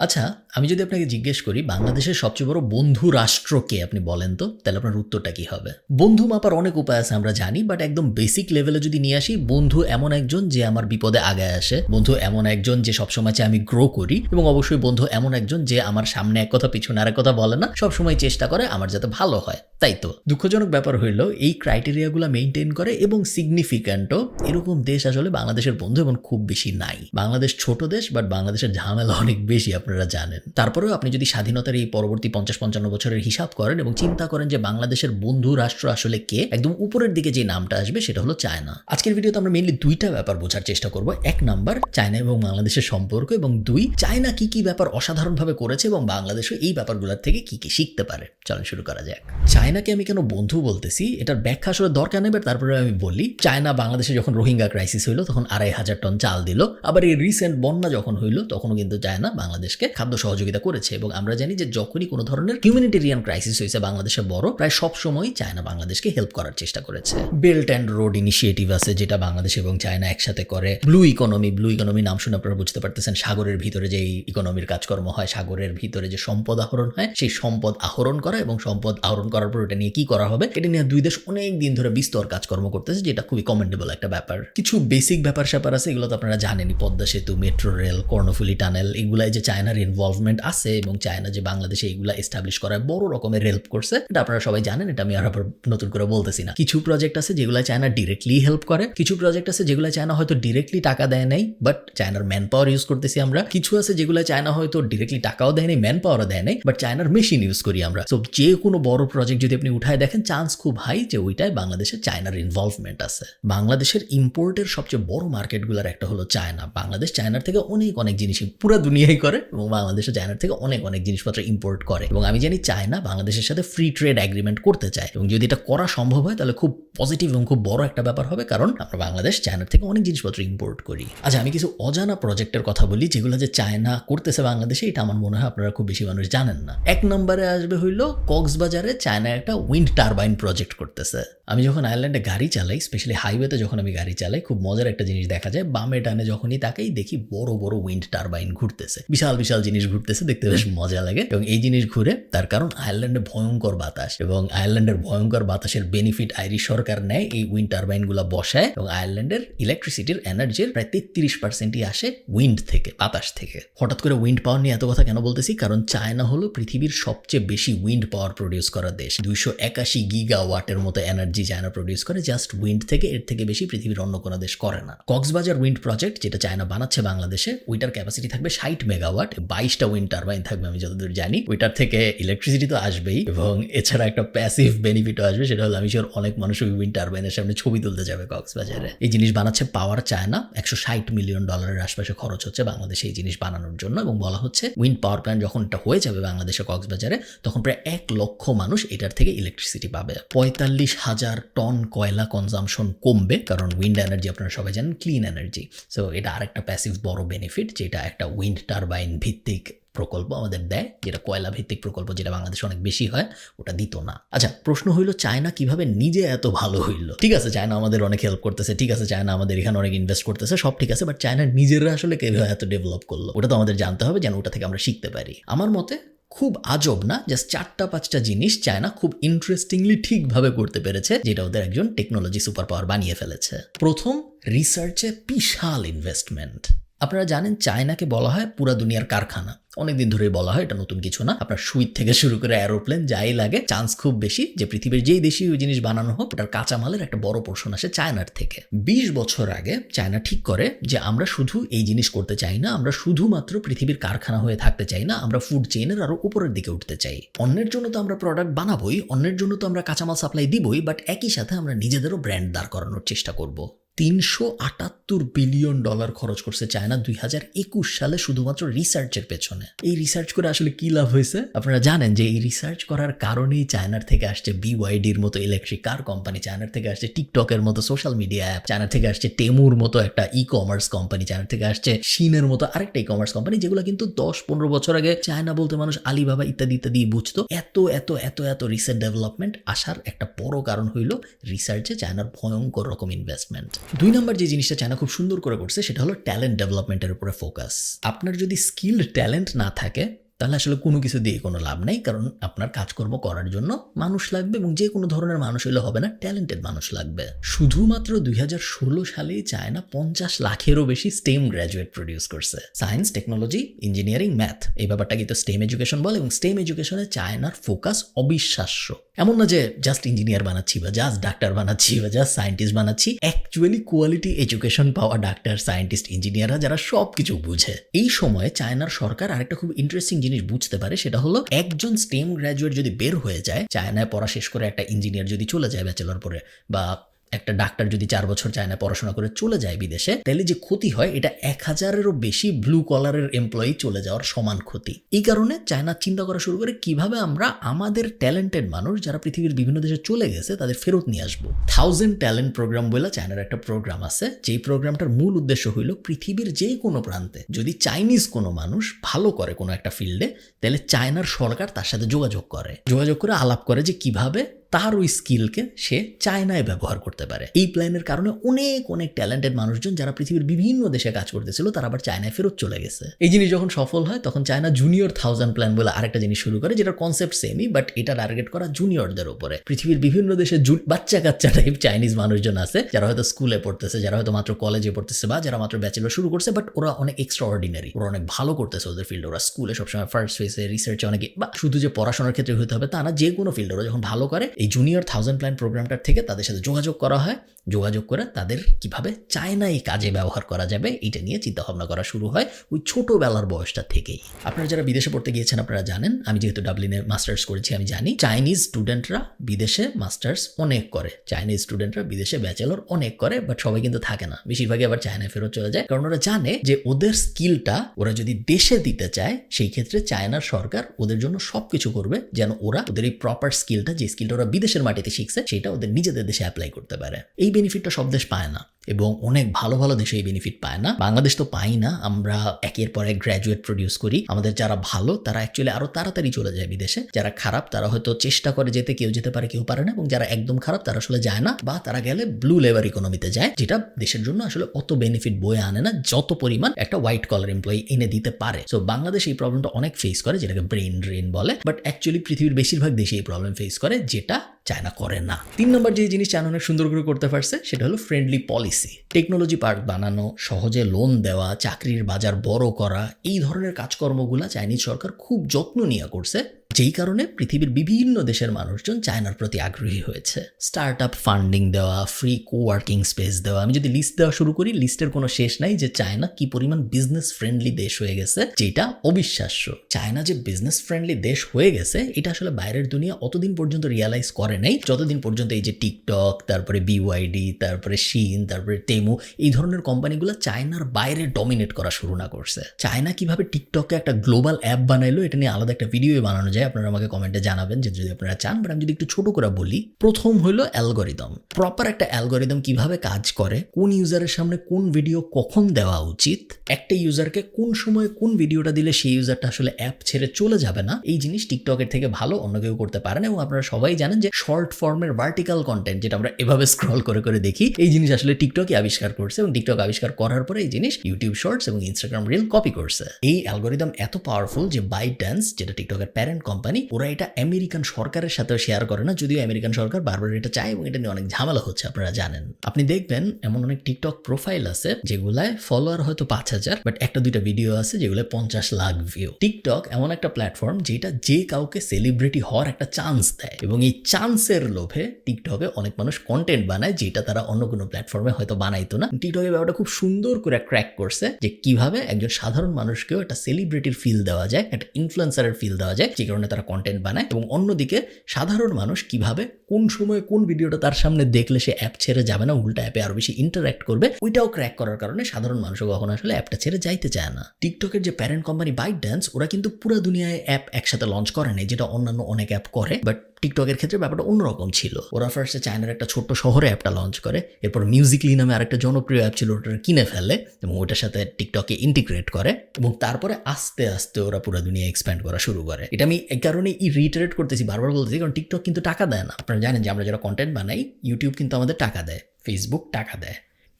আচ্ছা আমি যদি আপনাকে জিজ্ঞেস করি, বাংলাদেশের সবচেয়ে বড় বন্ধু রাষ্ট্রকে আপনি বলেন তো? তাহলে আপনার উত্তরটা কি হবে? বন্ধু মাপার অনেক উপায় আছে আমরা জানি বাট একদম বেসিক লেভেলে যদি নিয়ে আসি, বন্ধু এমন একজন যে আমার বিপদে আগে আসে, বন্ধু এমন একজন যে সবসময় চায় আমি গ্রো করি, এবং অবশ্যই বন্ধু এমন একজন যে আমার সামনে এক কথা, পিছনে আরেক কথা বলে না, সবসময় চেষ্টা করে আমার যাতে ভালো হয়। তাই তো? দুঃখজনক ব্যাপার হইল, এই ক্রাইটেরিয়াগুলো মেনটেন করে এবং সিগনিফিক্যান্টও এরকম দেশ আসলে বাংলাদেশের বন্ধু এবং খুব বেশি নাই। বাংলাদেশ ছোট দেশ বাট বাংলাদেশের ঝামেলা অনেক বেশি আপনারা জানেন। তারপরেও আপনি যদি স্বাধীনতার এই পরবর্তী পঞ্চাশ পঞ্চান্ন বছরের হিসাব করেন এবং চিন্তা করেন যে বাংলাদেশের বন্ধু রাষ্ট্র আসলে কে, একদম উপরের দিকে যে নামটা আসবে সেটা হলো চায়না। আজকের ভিডিওতে আমরা মেইনলি দুইটা ব্যাপার বোঝার চেষ্টা করব। এক নাম্বার, চায়না এবং বাংলাদেশের সম্পর্ক এবং দুই, চায়না কি কি ব্যাপার অসাধারণভাবে করেছে এবং বাংলাদেশও এই ব্যাপারগুলোর থেকে কি কি শিখতে পারে। চলেন শুরু করা যাক। চায়নাকে আমি কেন বন্ধু বলতেছি? এটার ব্যাখ্যা আসলে দরকার নেই তারপরে আমি বলি। চায়না বাংলাদেশে যখন রোহিঙ্গা ক্রাইসিস হইল, তখন আড়াই হাজার টন চাল দিল। আবার এই রিসেন্ট বন্যা যখন হইল, তখনও কিন্তু চায়না বাংলাদেশকে খাদ্য সহযোগিতা করেছে এবং আমরা জানি যে যখনই কোনো ধরনের হিউম্যানিটেরিয়ান ক্রাইসিস হয়েছে বাংলাদেশে বড়, প্রায় সব সময় চায়না বাংলাদেশকে হেল্প করার চেষ্টা করেছে। বেল্ট অ্যান্ড রোড ইনিশিয়েটিভ আছে যেটা বাংলাদেশ এবং চায়না একসাথে করে। ব্লু ইকোনমি ব্লু ইকোনমি নাম শুনে আপনারা বুঝতে পারতেছেন, সাগরের ভিতরে যে ইকোনমির কাজকর্ম হয়, সাগরের ভিতরে যে সম্পদ আহরণ হয়, সেই সম্পদ আহরণ করা এবং সম্পদ আহরণ করার পর এটা নিয়ে কি করা হবে, এটা নিয়ে দুই দেশ অনেক দিন ধরে বিস্তর কাজকর্ম করতেছে, যেটা খুবই কমেন্ডেবল একটা ব্যাপার। কিছু বেসিক ব্যাপার স্যাপার আছে, এগুলো তো আপনারা জানেনই, পদ্মা সেতু মেট্রো রেল কর্ণফুলি টানেল এগুলাই যে চায়নার ইনভলভমেন্ট আছে এবং চায়না যে বাংলাদেশে এগুলা এস্টাবলিশ করায় বড় রকমের হেল্প করছে। এটা আপনারা সবাই জানেন, এটা আমি আর আবার নতুন করে বলতেছি না। কিছু প্রজেক্ট আছে যেগুলো চায়না ডিরেক্টলি হেল্প করে, কিছু প্রজেক্ট আছে যেগুলো চায়না হয়তো ডিরেক্টলি টাকা দেয় নাই বাট চায়নার ম্যান পাওয়ার ইউজ করতেছি আমরা। কিছু আছে যেগুলো চায়না হয়তো ডিরেক্টলি টাকাও দেয় নাই ম্যান পাওয়ারও দেয় নাই বাট চায়নার মেশিন ইউজ করি আমরা। তো যে কোনো বড় প্রজেক্ট যদি আপনি উঠায় দেখেন চান্স খুব হাই যে ওইটাই বাংলাদেশে চায়নার ইনভলভমেন্ট আছে। বাংলাদেশের ইম্পোর্টের সবচেয়ে বড় মার্কেটগুলোর একটা হলো চায়না বাংলাদেশ চায়নার থেকে অনেক অনেক জিনিসই পুরো দুনিয়াই করে বাংলাদেশে চায়নার থেকে অনেক অনেক জিনিসপত্র ইম্পোর্ট করে। এবং আমি জানি চায়না বাংলাদেশের সাথে ফ্রি ট্রেড এগ্রিমেন্ট করতে চায়। এবং যদি এটা করা সম্ভব হয়, তাহলে খুব পজিটিভ এবং খুব বড় একটা ব্যাপার হবে। কারণ আমরা বাংলাদেশ চায়নার থেকে অনেক জিনিসপত্র ইম্পোর্ট করি। আচ্ছা আমি কিছু অজানা প্রজেক্টের কথা বলি, যেগুলো যে চায়না করতেছে বাংলাদেশে, এটা আমার মনে হয় আপনারা খুব বেশি মানুষ জানেন না। এক নম্বরে আসবে হইল কক্সবাজারে চায়না একটা উইন্ড টারবাইন প্রজেক্ট করতেছে। আমি যখন আয়ারল্যান্ডে গাড়ি চালাই স্পেশালি হাইওয়েতে যখন আমি গাড়ি চালাই, খুব মজার একটা জিনিস দেখা যায়। বামে ডানে যখনই তাকাই, দেখি বড় বড় উইন্ড টারবাইন ঘুরতেছে। বিশাল বিশাল জিনিস ঘুরতেছে, দেখতে বেশ মজা লাগে। এবং এই জিনিস ঘুরে তার কারণ আয়ারল্যান্ডে ভয়ঙ্কর বাতাস। এবং আয়ারল্যান্ডের ভয়ঙ্কর বাতাসের বেনিফিট আইরিশ সরকার নেয়, এই উইন্ড টারবাইনগুলো বসায়। এবং আয়ারল্যান্ডের ইলেকট্রিসিটির এনার্জির প্রায় তেত্রিশ পার্সেন্টই আসে উইন্ড থেকে, বাতাস থেকে। হঠাৎ করে উইন্ড পাওয়ার নিয়ে এত কথা কেন বলতেছি? কারণ চায়না হলো পৃথিবীর সবচেয়ে বেশি উইন্ড পাওয়ার প্রডিউস করা দেশ। দুইশো একাশি গিগা ওয়াটের মতো এনার্জি চায়না প্রডিউস করে জাস্ট উইন্ড থেকে এর থেকে বেশি পৃথিবীর অন্য কোনো দেশ করে না। কক্সবাজার উইন্ড প্রজেক্ট যেটা চায়না বানাচ্ছে বাংলাদেশে, ওইটার ক্যাপাসিটি থাকবে ষাট মেগাওয়াট বাইশটা উইন্ড টারবাইন থাকবে, আমি যতদূর জানি। ওইটার থেকে ইলেকট্রিসিটি তো আসবেই, এবং এছাড়া একটা প্যাসিভ বেনিফিটও আসবে, সেটা হলো আমি শিওর অনেক মানুষ ওই উইন্ড টারবাইনের সামনে ছবি তুলতে যাবে কক্সবাজারে। এই জিনিস বানাচ্ছে পাওয়ার চায়না, একশো ষাট মিলিয়ন ডলারের আশপাশে খরচ হচ্ছে বাংলাদেশে এই জিনিস বানানোর জন্য, এবং বলা হচ্ছে উইন্ড পাওয়ার প্ল্যান্ট যখন এটা হয়ে যাবে বাংলাদেশে কক্সবাজারে, তখন প্রায় এক লক্ষ মানুষ এটার থেকে ইলেকট্রিসিটি পাবে। পঁয়তাল্লিশ হাজার টন কয়লা কনজামশন কমবে, কারণ উইন্ড এনার্জি আপনারা সবাই জানেন ক্লিন এনার্জি সো এটা আরেকটা প্যাসিভ বড় বেনিফিট যেটা একটা উইন্ড টারবাইন ভিত্তিক প্রকল্প আমাদের দেয়, যেটা কয়লা ভিত্তিক প্রকল্প, যেটা বাংলাদেশে অনেক বেশি হয়, ওটা দিত না। আচ্ছা প্রশ্ন হইল চায়না কীভাবে নিজে এত ভালো হইল? ঠিক আছে, চায়না আমাদের অনেক হেল্প করতেছে, ঠিক আছে, চায়না আমাদের এখানে অনেক ইনভেস্ট করতেছে, সব ঠিক আছে বাট চায়না নিজেরা আসলে কীভাবে এত ডেভেলপ করল? ওটা তো আমাদের জানতে হবে, যেন ওটা থেকে আমরা শিখতে পারি। আমার মতে খুব আজব না জাস্ট চারটা পাঁচটা জিনিস চায়না খুব ইন্টারেস্টিংলি ঠিকভাবে করতে পেরেছে, যেটা ওদের একজন টেকনোলজি সুপার পাওয়ার বানিয়ে ফেলেছে। প্রথম রিসার্চে বিশাল ইনভেস্টমেন্ট আপনারা জানেন চায়নাকে বলা হয় পুরা দুনিয়ার কারখানা। অনেকদিন ধরেই বলা হয় এটা নতুন কিছু না। আপনার সুইট থেকে শুরু করে অ্যারোপ্লেন যাই লাগে চান্স খুব বেশি যে পৃথিবীর যেই দেশি ওই জিনিস বানানো হোক, ওটার কাঁচামালের একটা বড় পোর্শন আসে চায়নার থেকে। বিশ বছর আগে চায়না ঠিক করে যে আমরা শুধু এই জিনিস করতে চাই না, আমরা শুধুমাত্র পৃথিবীর কারখানা হয়ে থাকতে চাই না, আমরা ফুড চেইনের আরও উপরের দিকে উঠতে চাই। অন্যের জন্য তো আমরা প্রোডাক্ট বানাবোই, অন্যের জন্য তো আমরা কাঁচামাল সাপ্লাই দিবই বাট একই সাথে আমরা নিজেদেরও ব্র্যান্ড দাঁড় করানোর চেষ্টা করব। তিনশো আটাত্তর বিলিয়ন ডলার খরচ করছে চায়না দুই হাজার একুশ সালে শুধুমাত্র রিসার্চের পেছনে। এই রিসার্চ করে আসলে কি লাভ হয়েছে? আপনারা জানেন যে এই রিসার্চ করার কারণেই চায়নার থেকে আসছে বিওয়াইডির মতো ইলেকট্রিক কার কোম্পানি চায়নার থেকে আসছে টিকটকের মতো সোশ্যাল মিডিয়া অ্যাপ চায়নার থেকে আসছে টেমুর মতো একটা ই কমার্স কোম্পানি চায়নার থেকে আসছে সিনের মতো আরেকটা ই কমার্স কোম্পানি যেগুলো কিন্তু দশ পনেরো বছর আগে চায়না বলতে মানুষ আলিবাবা ইত্যাদি ইত্যাদি বুঝতো। এত এত এত এত রিসেন্ট ডেভেলপমেন্ট আসার একটা বড় কারণ হইল রিসার্চে চায়নার ভয়ঙ্কর রকম ইনভেস্টমেন্ট দুই নম্বর যে জিনিসটা চায়না খুব সুন্দর করে করছে, সেটা হলো ট্যালেন্ট ডেভেলপমেন্টের উপরে ফোকাস আপনার যদি স্কিল্ড ট্যালেন্ট না থাকে তাহলে আসলে কোনো কিছু দিয়ে কোনো লাভ নেই, কারণ আপনার কাজকর্ম করার জন্য মানুষ লাগবে এবং যে কোনো ধরনের মানুষ হলে হবে না ট্যালেন্টেড মানুষ লাগবে। শুধুমাত্র দুই হাজার ষোলো সালেই চায়না পঞ্চাশ লাখেরও বেশি স্টেম গ্র্যাজুয়েট প্রডিউস করছে। সায়েন্স টেকনোলজি ইঞ্জিনিয়ারিং ম্যাথ এই ব্যাপারটা কিন্তু স্টেম এডুকেশন বলে এবং স্টেম এডুকেশনে চায়নার ফোকাস অবিশ্বাস্য। এমন না যে জাস্ট ইঞ্জিনিয়ার বানাচ্ছি বা জাস্ট ডাক্তার বানাচ্ছি বা জাস্ট সায়েন্টিস্ট বানাচ্ছি অ্যাকচুয়ালি কোয়ালিটি এডুকেশন পাওয়া ডাক্তার সায়েন্টিস্ট ইঞ্জিনিয়াররা যারা সব কিছু বুঝে। এই সময়ে চায়নার সরকার আরেকটা খুব ইন্টারেস্টিং জিনিস বুঝতে পারে সেটা হলো একজন স্টেম গ্র্যাজুয়েট যদি বের হয়ে যায়, চায়নায় পড়া শেষ করে একটা ইঞ্জিনিয়ার যদি চলে যায় ব্যাচেলর পরে বা একটা ডাক্তার যদি চার বছর চায়নায় পড়াশোনা করে চলে যায় বিদেশে, তাহলে যে ক্ষতি হয়, এটা এক হাজারেরও বেশি ব্লু কলারের এমপ্লয়ি চলে যাওয়ার সমান ক্ষতি। এই কারণে চায়না চিন্তা করা শুরু করে কীভাবে আমরা আমাদের ট্যালেন্টেড মানুষ যারা পৃথিবীর বিভিন্ন দেশে চলে গেছে, তাদের ফেরত নিয়ে আসব। থাউজেন্ড ট্যালেন্ট প্রোগ্রাম বলে চায়নার একটা প্রোগ্রাম আছে, যেই প্রোগ্রামটার মূল উদ্দেশ্য হইল পৃথিবীর যে কোনো প্রান্তে যদি চাইনিজ কোনো মানুষ ভালো করে কোনো একটা ফিল্ডে তাহলে চায়নার সরকার তার সাথে যোগাযোগ করে। যোগাযোগ করে আলাপ করে যে কীভাবে তার ওই স্কিলকে সে চায়নায় ব্যবহার করতে পারে। এই প্ল্যানের কারণে অনেক অনেক ট্যালেন্টেড মানুষজন যারা পৃথিবীর বিভিন্ন দেশে কাজ করতেছিল, তারা আবার চায়নায় ফেরত চলে গেছে। এই জিনিস যখন সফল হয়, তখন চায়না জুনিয়র থাউজেন্ড প্ল্যান বলে আরেকটা জিনিস শুরু করে, যেটার কনসেপ্ট সেমই বাট এটা টার্গেট করা জুনিয়রদের উপরে। পৃথিবীর বিভিন্ন দেশে বাচ্চা কাচ্চা টাইপ চাইনিজ মানুষজন আছে, যারা হয়তো স্কুলে পড়তেছে, যারা হয়তো মাত্র কলেজে পড়তেছে বা যারা মাত্র ব্যাচেলর শুরু করছে বাট ওরা অনেক এক্সট্রা অর্ডিনারি ওরা অনেক ভালো করতেছে ওদের ফিল্ডে ওরা স্কুলে সবসময় ফার্স্ট ফেসে রিসার্চে অনেকে, বা শুধু যে পড়াশোনার ক্ষেত্রে হতে হবে তা না, যে কোনো ফিল্ডে ওরা যখন ভালো করে এই জুনিয়র থাউজেন্ড প্ল্যান প্রোগ্রামটার থেকে তাদের সাথে যোগাযোগ করা হয়। যোগাযোগ করে তাদের কীভাবে চায়নায় কাজে ব্যবহার করা যাবে এটা নিয়ে চিন্তা ভাবনা করা শুরু হয় ওই ছোটোবেলার বয়সটা থেকেই। আপনারা যারা বিদেশে পড়তে গিয়েছেন, আপনারা জানেন, আমি যেহেতু ডাবলিনে মাস্টার্স করেছি, আমি জানি চাইনিজ স্টুডেন্টরা বিদেশে মাস্টার্স অনেক করে। চাইনিজ স্টুডেন্টরা বিদেশে ব্যাচেলর অনেক করে বাট সবাই কিন্তু থাকে না। বেশিরভাগই আবার চায়নায় ফেরত চলে যায়। কারণ ওরা জানে যে ওদের স্কিলটা ওরা যদি দেশে দিতে চায়, সেই ক্ষেত্রে চায়নার সরকার ওদের জন্য সব কিছু করবে, যেন ওরা ওদের এই প্রপার স্কিলটা যে স্কিলটা ওরা বিদেশের মাটিতে শিখছে সেটা ওদের নিজেদের দেশে অ্যাপ্লাই করতে পারে। এই বেনিফিটটা সব দেশ পায় না। এবং অনেক ভালো ভালো দেশে এই বেনিফিট পায় না। বাংলাদেশ তো পাই না, আমরা একের পর এক গ্র্যাজুয়েট প্রডিউস করি। আমাদের যারা ভালো, তারা অ্যাকচুয়ালি আরও তাড়াতাড়ি চলে যায় বিদেশে। যারা খারাপ, তারা হয়তো চেষ্টা করে যেতে, কেউ যেতে পারে, কেউ পারে না। এবং যারা একদম খারাপ, তারা আসলে যায় না। বা তারা গেলে ব্লু লেবার ইকোনমিতে যায়, যেটা দেশের জন্য আসলে অত বেনিফিট বয়ে আনে না, যত পরিমাণ একটা হোয়াইট কলার এমপ্লয়ি এনে দিতে পারে। সো বাংলাদেশ এই প্রবলেমটা অনেক ফেস করে, যেটাকে ব্রেন ড্রেন বলে। বাট অ্যাকচুয়ালি পৃথিবীর বেশিরভাগ দেশে এই প্রবলেম ফেস করে, যেটা চায়না করে না। তিন নম্বর যে জিনিস চায়না অনেক সুন্দর করে করতে পারছে, সেটা হলো ফ্রেন্ডলি পলিসি টেকনোলজি পার্ক বানানো, সহজে লোন দেওয়া, চাকরির বাজার বড় করা, এই ধরনের কাজকর্মগুলো চাইনিজ সরকার খুব যত্ন নিয়ে করছে। যেই কারণে পৃথিবীর বিভিন্ন দেশের মানুষজন চায়নার প্রতি আগ্রহী হয়েছে। স্টার্ট আপ ফান্ডিং দেওয়া ফ্রি কোওয়ার্কিং স্পেস দেওয়া, আমি যদি লিস্ট দেওয়া শুরু করি লিস্টের কোনো শেষ নাই যে চায়না কি পরিমাণ বিজনেস ফ্রেন্ডলি দেশ হয়ে গেছে, যেটা অবিশ্বাস্য। চায়না যে বিজনেস ফ্রেন্ডলি দেশ হয়ে গেছে, এটা আসলে বাইরের দুনিয়া অতদিন পর্যন্ত রিয়ালাইজ করে নাই। যতদিন পর্যন্ত এই যে টিকটক তারপরে বিওয়াইডি তারপরে শিন তারপরে টেমু এই ধরনের কোম্পানিগুলো চায়নার বাইরে ডমিনেট করা শুরু না করছে। চায়না কীভাবে টিকটকে একটা গ্লোবাল অ্যাপ বানাইলো, এটা নিয়ে আলাদা একটা ভিডিও বানানো যায়। আপনারা আমাকে কমেন্টে জানাবেন যে যদি আপনারা চান বাট আমি যদি একটু ছোট করে বলি, প্রথম হলো অ্যালগোরিদম প্রপার একটা অ্যালগোরিদম কীভাবে কাজ করে, কোন ইউজারের সামনে কোন ভিডিও কখন দেওয়া উচিত, একটা ইউজারকে কোন সময় কোন ভিডিওটা দিলে সেই ইউজারটা আসলে অ্যাপ ছেড়ে চলে যাবে না, এই জিনিস টিকটকের থেকে ভালো, অন্য কেউ করতে পারেন এবং আপনারা সবাই জানেন যে শর্ট ফর্মের ভার্টিক্যাল কন্টেন্ট যেটা আমরা এভাবে স্ক্রল করে করে দেখি, এই জিনিস আসলে টিকটকই আবিষ্কার করছে, এবং টিকটক আবিষ্কার করার পরে এই জিনিস ইউটিউব শর্টস এবং ইনস্টাগ্রাম রিল কপি করছে। এই অ্যালগোরিদম এত পাওয়ারফুল যে বাইট ড্যান্স যেটা টিকটকের প্যারেন্ট কোম্পানি, ওরা এটা আমেরিকান সরকারের সাথে শেয়ার করে না, যদিও আমেরিকান সরকার বারবার এটা চায় এবং এটা নিয়ে অনেক ঝামেলা হচ্ছে, আপনারা জানেন। আপনি দেখবেন এমন অনেক টিকটক প্রোফাইল আছে যেগুলায় ফলোয়ার হয়তো পাঁচ হাজার বাট একটা দুইটা ভিডিও আছে যেগুলো পঞ্চাশ লাখ ভিউ টিকটক এমন একটা প্ল্যাটফর্ম যেটা যে কাউকে সেলিব্রিটি হওয়ার একটা চান্স দেয় এবং এই চান্সের লোভে টিকটকে অনেক মানুষ কন্টেন্ট বানায় যেটা তারা অন্য কোনো প্ল্যাটফর্মে হয়তো বানাইতো না। টিকটকের ব্যাপারটা খুব সুন্দর করে ক্র্যাক করছে যে কীভাবে একজন সাধারণ মানুষকেও একটা সেলিব্রিটির ফিল দেওয়া যায়, একটা ইনফ্লুয়েন্সারের ফিল দেওয়া যায়, যে কারণে তারা কন্টেন্ট বানায় এবং অন্যদিকে সাধারণ মানুষ কীভাবে, কোন সময় কোন ভিডিওটা তার সামনে দেখলে সে অ্যাপ ছেড়ে যাবে না, উল্টা অ্যাপে আরও বেশি ইন্টারাক্ট করবে, ওইটাও ক্র্যাক করার কারণে সাধারণ মানুষও কখনো আসলে অ্যাপটা ছেড়ে যাইতে চায় না। টিকটকের যে প্যারেন্ট কোম্পানি বাইট ড্যান্স ওরা কিন্তু পুরো দুনিয়ায় অ্যাপ একসাথে লঞ্চ করে নেই, যেটা অন্যান্য অনেক অ্যাপ করে বাট টিকটকের ক্ষেত্রে ব্যাপারটা অন্যরকম ছিল। ওরা ফার্স্টে চায়নার একটা ছোট্ট শহরে অ্যাপটা লঞ্চ করে, এরপর মিউজিকলি নামে আরেকটা জনপ্রিয় অ্যাপ ছিল ওটা কিনে ফেলে এবং ওটার সাথে টিকটকে ইন্টিগ্রেট করে এবং তারপরে আস্তে আস্তে ওরা পুরো দুনিয়া এক্সপ্যান্ড করা শুরু করে। এটা আমি এই কারণে ই রিটারেট করতেছি, বারবার বলতেছি, কারণ টিকটক কিন্তু টাকা দেয় না। আপনারা জানেন যে আমরা যারা কন্টেন্ট বানাই ইউটিউব কিন্তু আমাদের টাকা দেয় ফেসবুক টাকা দেয়।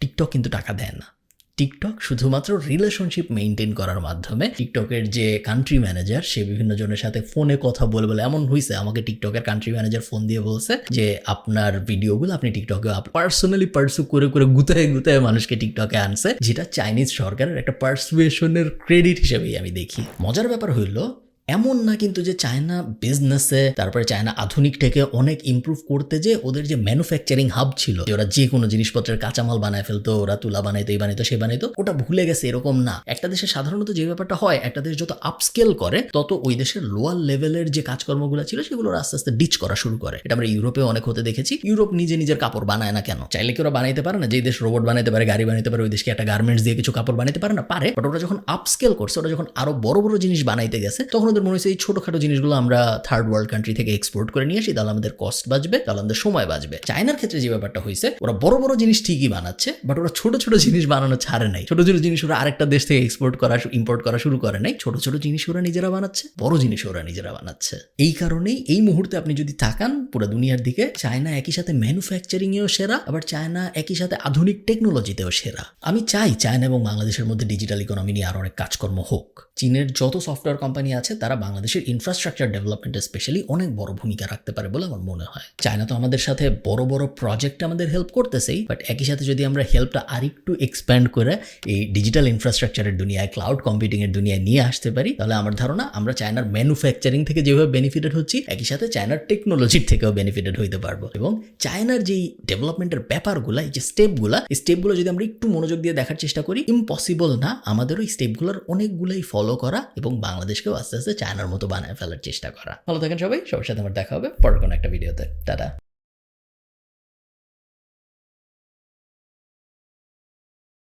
টিকটক কিন্তু টাকা দেয় না। টিকটক শুধুমাত্র রিলেশনশিপ মেনটেন করার মাধ্যমে টিকটকের যে কান্ট্রি ম্যানেজার সে বিভিন্ন জনের সাথে ফোনে কথা বলে বলে এমন হয়েছে আমাকে টিকটকের কান্ট্রি ম্যানেজার ফোন দিয়ে বলছে যে, আপনার ভিডিওগুলো আপনি টিকটকে পার্সোনালি পার্সু করে করে গুতায় গুতায় মানুষকে টিকটকে আনছে, যেটা চাইনিজ সরকারের একটা পার্সুয়েশনের ক্রেডিট হিসেবেই আমি দেখি। মজার ব্যাপার হইল এমন না কিন্তু যে চায়না বিজনেসে তারপরে চায়না আধুনিক থেকে অনেক ইমপ্রুভ করতে যে ওদের যে ম্যানুফ্যাকচারিং হাব ছিল, যে ওরা যে কোনো জিনিসপত্রের কাঁচামাল বানায় ফেলতো, ওরা তুলা বানাইতো, এই বানাইতো, সে বানাইতো, ওটা ভুলে গেছে, এরকম না। একটা দেশে সাধারণত যে ব্যাপারটা হয়, একটা দেশ যত আপস্কেল করে, তত ওই দেশের লোয়ার লেভেলের যে কাজকর্মগুলো ছিল, সেগুলো আস্তে আস্তে ডিচ করা শুরু করে। এটা আমরা ইউরোপে অনেক হতে দেখেছি। ইউরোপ নিজে নিজের কাপড় বানায় না কেন? চাইলে কি ওরা বানাইতে পারে না? যে দেশ রোবট বানাইতে পারে, গাড়ি বানাইতে পারে, ওই দেশকে একটা গার্মেন্টস দিয়ে কিছু কাপড় বানাইতে পারে না? পারে। বাট ওরা যখন আপস্কেল করছে, ওরা যখন আরও বড় বড় জিনিস বানাইতে গেছে, তখন ওদের মনে হয়েছে এই ছোটখাটো জিনিসগুলো আমরা থার্ড ওয়ার্ল্ড কান্ট্রি থেকে এক্সপোর্ট করে নিয়ে আসি, তাহলে আমাদের কস্ট বাঁচবে, তাহলে আমাদের সময় বাঁচবে। চায়নার ক্ষেত্রে যে ব্যাপারটা হয়েছে, ওরা বড় বড় জিনিস ঠিকই বানাচ্ছে বাট ওরা ছোট ছোট জিনিস বানানো ছাড়ে নাই। ছোট ছোট জিনিস ওরা আরেকটা দেশ থেকে এক্সপোর্ট করা ইম্পোর্ট করা শুরু করে নাই, ছোট ছোট জিনিস ওরা নিজেরা বানাচ্ছে, বড় জিনিস ওরা নিজেরা বানাচ্ছে। এই কারণেই এই মুহূর্তে আপনি যদি তাকান, পুরো দুনিয়ার দিকে, চায়না একই সাথে ম্যানুফ্যাকচারিং এও সেরা, আবার চায়না একই সাথে আধুনিক টেকনোলজিতেও সেরা। আমি চাই চায়না এবং বাংলাদেশের মধ্যে ডিজিটাল ইকোনমি নিয়ে আরও অনেক কাজকর্ম হোক। চীনের যত সফটওয়্যার কোম্পানি আছে বাংলাদেশের ইনফ্রাস্ট্রাকচার ডেভেলপমেন্টে স্পেশালি অনেক বড় ভূমিকা রাখতে পারে বলে আমার মনে হয়। চায়না তো আমাদের সাথে বড় বড় প্রজেক্ট আমাদের হেল্প করতেছেই বাট একই সাথে যদি আমরা হেল্পটা আরেকটু এক্সপ্যান্ড করে এই ডিজিটাল ইনফ্রাস্ট্রাকচারের দুনিয়ায় ক্লাউড কম্পিউটিং এর দুনিয়ায় নিয়ে আসতে পারি, তাহলে আমার ধারণা আমরা চায়নার ম্যানুফ্যাকচারিং থেকে যেভাবে বেনিফিটেড হচ্ছি, একই সাথে চায়নার টেকনোলজির থেকেও বেনিফিটেড হইতে পারব। এবং চায়নার যেই ডেভেলপমেন্টের ব্যাপারগুলো, এই যে স্টেপগুলো এই স্টেপগুলো যদি আমরা একটু মনোযোগ দিয়ে দেখার চেষ্টা করি ইম্পসিবল না আমাদেরও এই স্টেপগুলোর অনেকগুলোই ফলো করা এবং বাংলাদেশকেও আস্তে আস্তে চায়নার মতো বানায় ফেলার চেষ্টা করা। ভালো থাকেন সবাই, সবার সাথে আমার দেখা হবে, পরের কোনো একটা ভিডিওতে টাটা।